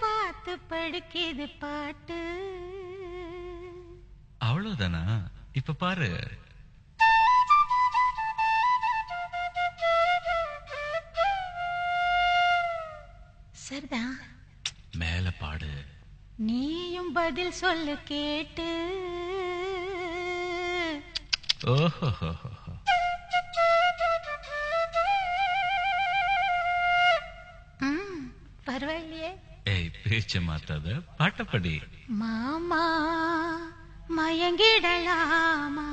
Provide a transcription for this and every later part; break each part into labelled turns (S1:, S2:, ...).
S1: பார்த்து படுக்கிது பாட்டு.
S2: அவ்வளவுதானா? இப்ப பாரு.
S1: சரிதான்
S2: மேல பாடு.
S1: நீயும் பதில் சொல்லு கேட்டு.
S2: ஓஹோ
S1: பரவாயில்லையே
S2: ஏய் பேச்ச மாத்தாத. பாட்டப்படி
S1: மாமா மயங்கிடலாமா?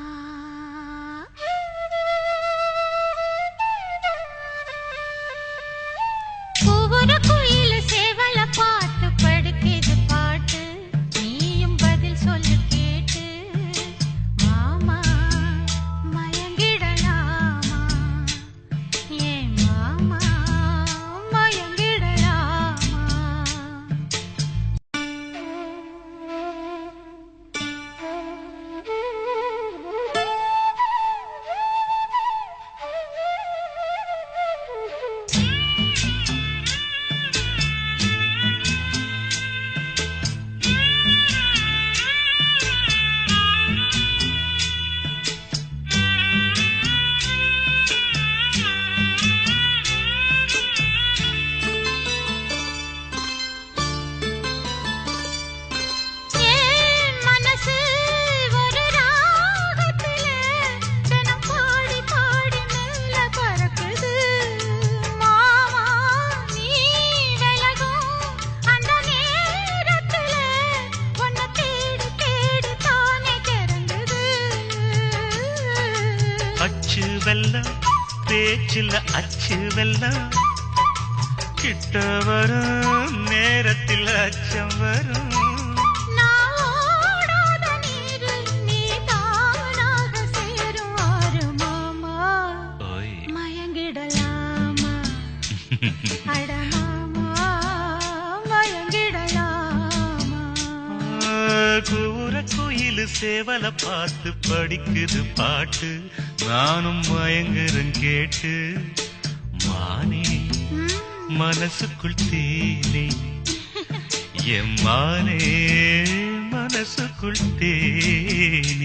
S3: அச்சு வெல்லம் பேச்சில் அச்சு வெல்லம் கிட்ட வரும் நேரத்தில் அச்சம் வரும் சேவல பார்த்து படிக்குது பாட்டு. நானும் மயங்குறேன் கேட்டு. மானே மனசுக்குள் தேனே. எம்மானே மனசுக்குள் தேனே.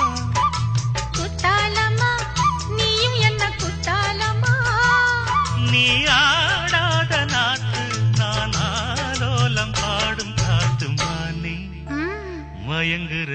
S3: மயங்குற